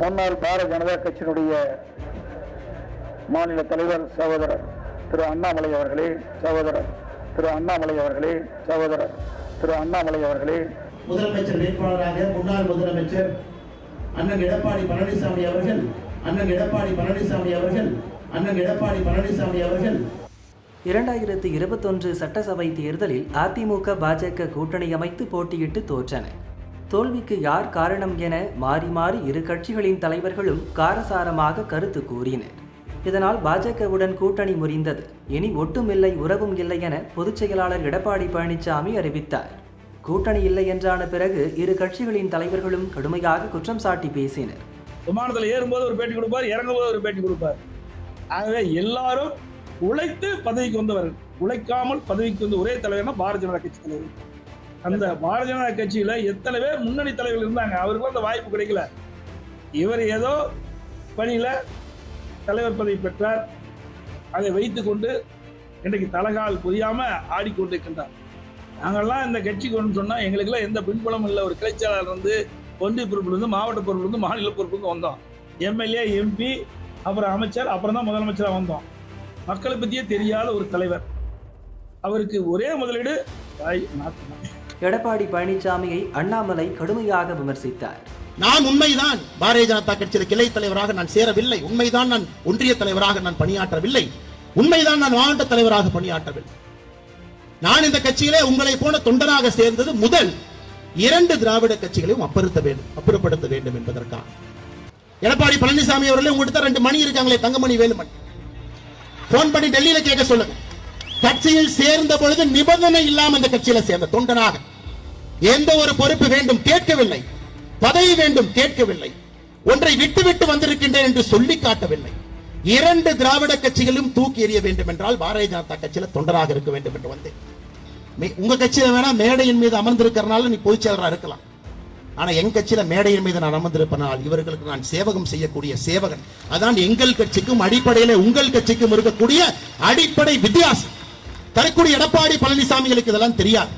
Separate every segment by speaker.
Speaker 1: முன்னாள் பாரதிய ஜனதா கட்சியினுடைய மாநில தலைவர் சகோதரர் திரு அண்ணாமலை அவர்களே சகோதரர் திரு அண்ணாமலை அவர்களே சகோதரர் திரு அண்ணாமலை அவர்களே.
Speaker 2: முதலமைச்சர் வேட்பாளராக முன்னாள் முதலமைச்சர் அண்ணன் எடப்பாடி பழனிசாமி அவர்கள் அண்ணன் எடப்பாடி பழனிசாமி அவர்கள் அண்ணன் எடப்பாடி பழனிசாமி அவர்கள்.
Speaker 3: இரண்டாயிரத்து இருபத்தொன்று சட்டசபை தேர்தலில் அதிமுக பாஜக கூட்டணி அமைத்து போட்டியிட்டு தோற்றன. தோல்விக்கு யார் காரணம் என மாறி மாறி இரு கட்சிகளின் தலைவர்களும் காரசாரமாக கருத்து கூறினர். இதனால் பாஜகவுடன் கூட்டணி முறிந்தது. இனி ஒட்டுமில்லை உறவும் இல்லை என பொதுச் செயலாளர் எடப்பாடி பழனிசாமி அறிவித்தார். கூட்டணி இல்லை என்றான பிறகு இரு கட்சிகளின் தலைவர்களும் கடுமையாக குற்றம் சாட்டி பேசினர்.
Speaker 4: விமானத்தில் ஏறும்போது ஒரு பேட்டி கொடுப்பார் இறங்கும்போது ஒரு பேட்டி கொடுப்பார். ஆகவே எல்லாரும் உழைத்து பதவிக்கு வந்தவர்கள். உழைக்காமல் பதவிக்கு வந்த ஒரே தலைவர்னா பாரதிய ஜனதா கட்சி தலைவர். அந்த பாரதிய ஜனதா கட்சியில் எத்தனை பேர் முன்னணி தலைவர்கள் இருந்தாங்க? அவருக்கும் அந்த வாய்ப்பு கிடைக்கல. இவர் ஏதோ பணியில் தலைவர் பதவி பெற்றார். அதை வைத்துக்கொண்டு இன்றைக்கு தலகால் புரியாமல் ஆடிக்கொண்டிருக்கின்றார். நாங்கள்லாம் இந்த கட்சிக்கு ஒன்று சொன்னால் எங்களுக்கெல்லாம் எந்த பின்புலமும் இல்லை. ஒரு கிளைச்சாளர் வந்து ஒன்றிய பொறுப்புலேருந்து மாவட்ட பொறுப்புலேருந்து மாநில பொறுப்புக்கு வந்தோம். எம்எல்ஏ எம்பி அப்புறம் அமைச்சர் அப்புறம் தான் முதலமைச்சராக வந்தோம். மக்களை பற்றியே தெரியாத ஒரு தலைவர். அவருக்கு ஒரே முதலீடு
Speaker 3: எடப்பாடி பழனிசாமியை அண்ணாமலை கடுமையாக விமர்சித்தார்.
Speaker 2: நான் உண்மைதான். பாரதிய ஜனதா கட்சியில் கிளை தலைவராக நான் சேரவில்லை. உண்மைதான் நான் ஒன்றிய தலைவராக நான் பணியாற்றவில்லை. உண்மைதான் நான் மாவட்ட தலைவராக பணியாற்றவில்லை. நான் இந்த கட்சியிலே உங்களை போன தொண்டராக சேர்ந்தது முதல் இரண்டு திராவிட கட்சிகளையும் அப்புறத்த வேண்டும் அப்புறப்படுத்த வேண்டும் என்பதற்காக. எடப்பாடி பழனிசாமி அவர்களே உங்ககிட்ட ரெண்டு மணி இருக்காங்களே தங்கமணி வேலுமணி. போன் பண்ணி டெல்லியில கேட்க சொல்லுங்க. கட்சியில் சேர்ந்த பொழுது நிபந்தனை இல்லாமல் இந்த கட்சியில சேர்ந்த தொண்டனாக. எந்த ஒரு பொறுப்பு வேண்டும் கேட்கவில்லை. பதவி வேண்டும் கேட்கவில்லை. ஒன்றை விட்டுவிட்டு வந்திருக்கின்றேன் என்று சொல்லி காட்டவில்லை. இரண்டு திராவிட கட்சிகளும் தூக்கி எறிய வேண்டும் என்றால் பாரதிய ஜனதா கட்சியில தொண்டராக இருக்க வேண்டும் என்று வந்தேன். உங்க கட்சியில வேணா மேடையின் மீது அமர்ந்திருக்கிறனால நீ பொதுச் செயலராக இருக்கலாம். ஆனா என் கட்சியில மேடையின் மீது நான் அமர்ந்திருப்பனால் இவர்களுக்கு நான் சேவகம் செய்யக்கூடிய சேவகன். அதான் எங்கள் கட்சிக்கும் அடிப்படையில உங்கள் கட்சிக்கும் இருக்கக்கூடிய அடிப்படை வித்தியாசம். தரக்கூடிய எடப்பாடி பழனிசாமிகளுக்கு இதெல்லாம் தெரியாது.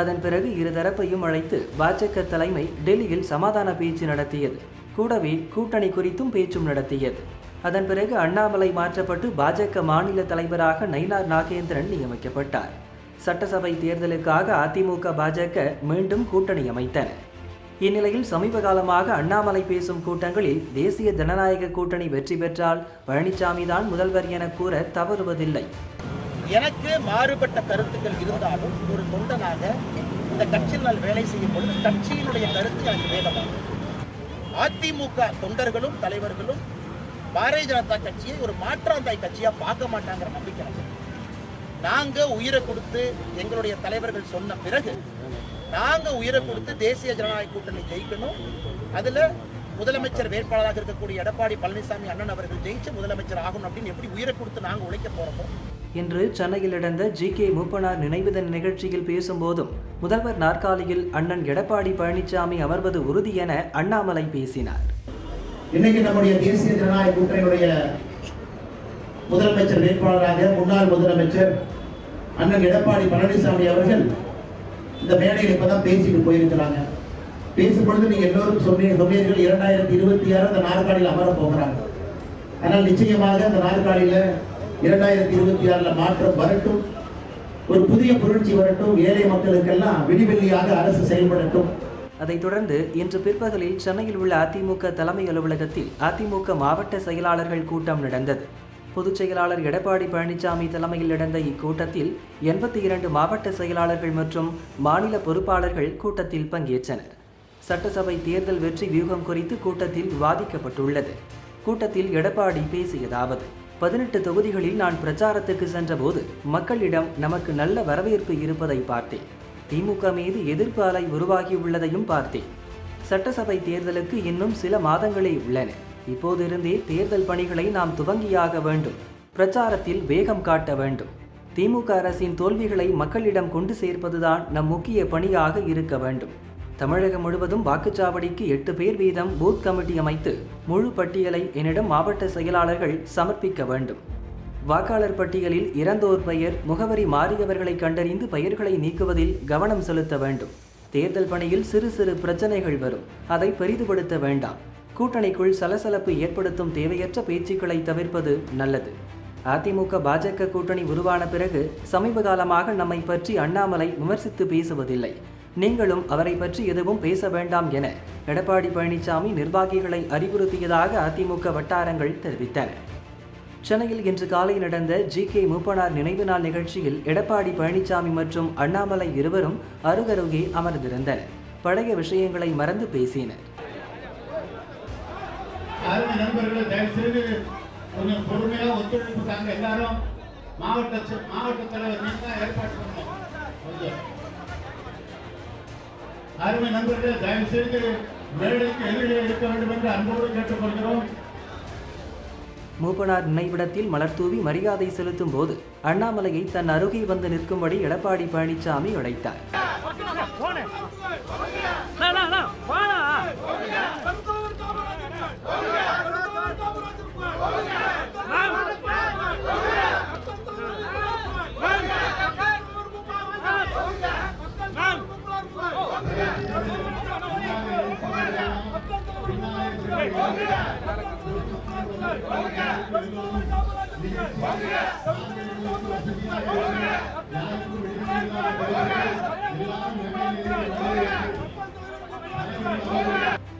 Speaker 3: அதன் பிறகு இருதரப்பையும் அழைத்து பாஜக தலைமை டெல்லியில் சமாதான பேச்சு நடத்தியது. கூடவே கூட்டணி குறித்தும் பேச்சும் நடத்தியது. அதன் பிறகு அண்ணாமலை மாற்றப்பட்டு பாஜக மாநில தலைவராக நயினார் நாகேந்திரன் நியமிக்கப்பட்டார். சட்டசபை தேர்தலுக்காக அதிமுக பாஜக மீண்டும் கூட்டணி அமைத்தன. இந்நிலையில் சமீப காலமாக அண்ணாமலை பேசும் கூட்டங்களில் தேசிய ஜனநாயக கூட்டணி வெற்றி பெற்றால் பழனிசாமி தான் முதல்வர் என கூற தவறுவதில்லை.
Speaker 2: எனக்கு மாறுபட்ட கருத்துக்கள் இருந்தாலும் ஒரு தொண்டனாக இந்த கட்சியில் நான் வேலை செய்யும் பொழுது கட்சியினுடைய கருத்து எனக்கு வேதமாகும் அதிமுக தொண்டர்களும் தலைவர்களும் பாரதிய ஜனதா கட்சியை ஒரு மாற்றாந்தாய் கட்சியாக பார்க்க மாட்டாங்கிற நம்பிக்கை எனக்கு. உயிரை கொடுத்து எங்களுடைய தலைவர்கள் சொன்ன பிறகு நாங்கள் உயிரை கொடுத்து தேசிய ஜனநாயக கூட்டணி ஜெயிக்கணும். அதில் முதலமைச்சர் வேட்பாளராக இருக்கக்கூடிய எடப்பாடி பழனிசாமி அண்ணன் அவர்கள் ஜெயிச்சு முதலமைச்சர் ஆகணும் அப்படின்னு எப்படி உயிரை கொடுத்து நாங்கள் உழைக்க போகிறோமோ
Speaker 3: இன்று சென்னையில் நடந்த ஜி கே மூப்பனார் நினைவுதன் நிகழ்ச்சியில் பேசும்போதும் முதல்வர் நாற்காலியில் அண்ணன் எடப்பாடி பழனிசாமி அமர்வது உறுதி என அண்ணாமலை பேசினார்.
Speaker 2: இன்னைக்கு நம்முடைய தேசிய ஜனநாயக கூட்டணியுடைய முதலமைச்சர் வேட்பாளராக முன்னாள் முதலமைச்சர் அண்ணன் எடப்பாடி பழனிசாமி அவர்கள் இந்த மேடையில் இப்பதான் பேசிட்டு போயிருக்கிறாங்க. பேசும் பொழுது நீங்க எல்லோரும் சொன்னீங்க சொன்னீர்கள் இரண்டாயிரத்தி இருபத்தி ஆறு அந்த நாற்காலியில் அமர போகிறாங்க. ஆனால் நிச்சயமாக அந்த நாற்காலியில இரண்டாயிரத்தி இருபத்தி ஆறுல மாற்றம் வரட்டும். ஒரு புதிய புரட்சி வரட்டும். ஏழை மக்களுக்கெல்லாம் விடிவெள்ளியாக அரசு செயல்படட்டும்.
Speaker 3: அதைத் தொடர்ந்து இன்று பிற்பகலில் சென்னையில் உள்ள அதிமுக தலைமை அலுவலகத்தில் அதிமுக மாவட்ட செயலாளர்கள் கூட்டம் நடந்தது. பொதுச் செயலாளர் எடப்பாடி பழனிசாமி தலைமையில் நடந்த இக்கூட்டத்தில் எண்பத்தி இரண்டு மாவட்ட செயலாளர்கள் மற்றும் மாநில பொறுப்பாளர்கள் கூட்டத்தில் பங்கேற்றனர். சட்டசபை தேர்தல் வெற்றி வியூகம் குறித்து கூட்டத்தில் விவாதிக்கப்பட்டுள்ளது. கூட்டத்தில் எடப்பாடி பேசியதாவது பதினெட்டு தொகுதிகளில் நான் பிரச்சாரத்துக்கு சென்றபோது மக்களிடம் நமக்கு நல்ல வரவேற்பு இருப்பதை பார்த்தேன். திமுக மீது எதிர்ப்பு அலை உருவாகியுள்ளதையும் பார்த்தேன். சட்டசபை தேர்தலுக்கு இன்னும் சில மாதங்களே உள்ளன. இப்போதிருந்தே தேர்தல் பணிகளை நாம் துவங்கியாக வேண்டும். பிரச்சாரத்தில் வேகம் காட்ட வேண்டும். திமுக அரசின் தோல்விகளை மக்களிடம் கொண்டு சேர்ப்பதுதான் நம் முக்கிய பணியாக இருக்க வேண்டும். தமிழகம் முழுவதும் வாக்குச்சாவடிக்கு எட்டு பேர் வீதம் பூத் கமிட்டி அமைத்து முழு பட்டியலை என்னிடம் மாவட்ட செயலாளர்கள் சமர்ப்பிக்க வேண்டும். வாக்காளர் பட்டியலில் இறந்தோர் பெயர் முகவரி மாறியவர்களை கண்டறிந்து பெயர்களை நீக்குவதில் கவனம் செலுத்த வேண்டும். தேர்தல் பணியில் சிறு சிறு பிரச்சனைகள் வரும். அதை பெரிதுபடுத்த வேண்டாம். கூட்டணிக்குள் சலசலப்பு ஏற்படுத்தும் தேவையற்ற பேச்சுக்களை தவிர்ப்பது நல்லது. அதிமுக பாஜக கூட்டணி உருவான பிறகு சமீப காலமாக நம்மை பற்றி அண்ணாமலை விமர்சித்து பேசுவதில்லை. நீங்களும் அவரை பற்றி எதுவும் பேச வேண்டாம் என எடப்பாடி பழனிசாமி நிர்வாகிகளை அறிவுறுத்தியதாக அதிமுக வட்டாரங்கள் தெரிவித்தன. சென்னையில் இன்று காலை நடந்த ஜி கே மூப்பனார் நினைவு நாள் நிகழ்ச்சியில் எடப்பாடி பழனிசாமி மற்றும் அண்ணாமலை இருவரும் அருகருகே அமர்ந்திருந்தனர். பழைய விஷயங்களை மறந்து பேசினர்.
Speaker 5: கொஞ்சம் ஒத்துழைப்பு தாங்க. எல்லாரும் மாவட்ட மாவட்ட தலைவர் ஏற்பாடு பண்ணணும் கொஞ்சம். அருமை நண்பர்களே தயவு செய்து மேடைக்கு எதிரிலே இருக்க வேண்டும் என்று அன்போடு கேட்டுக்கொள்கிறோம்
Speaker 3: மூப்பனார் நினைவிடத்தில் மலர்தூவி மரியாதை செலுத்தும் போது அண்ணாமலையை தன் அருகே வந்து நிற்கும்படி எடப்பாடி பழனிசாமி அழைத்தார்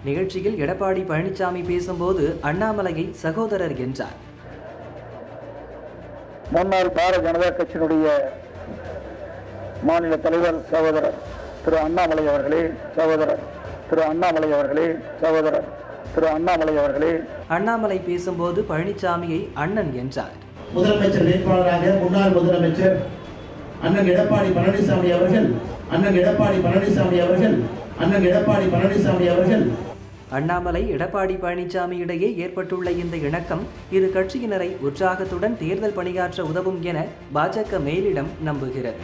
Speaker 3: நிகழ்ச்சியில் எடப்பாடி பழனிசாமி பேசும்போது அண்ணாமலையை சகோதரர் என்றார்.
Speaker 1: முன்னாள் பாரதிய ஜனதா கட்சியினுடைய மாநில தலைவர் சகோதரர் திரு அண்ணாமலை அவர்களே சகோதரர் திரு அண்ணாமலை அவர்களே சகோதரர் திரு அண்ணாமலை அவர்களே.
Speaker 3: அண்ணாமலை பேசும்போது பழனிசாமியை அண்ணன் என்றார்.
Speaker 2: முதலமைச்சர் வேட்பாளராக முன்னாள் முதலமைச்சர் அண்ணன் எடப்பாடி பழனிசாமி அவர்கள் அண்ணன் எடப்பாடி பழனிசாமி அவர்கள் அண்ணன் எடப்பாடி பழனிசாமி அவர்கள்.
Speaker 3: அண்ணாமலை எடப்பாடி பழனிசாமி இடையே ஏற்பட்டுள்ள இந்த இணக்கம் இரு கட்சியினரை உற்சாகத்துடன் தேர்தல் பணியாற்ற உதவும் என பாஜக மேலிடம் நம்புகிறது.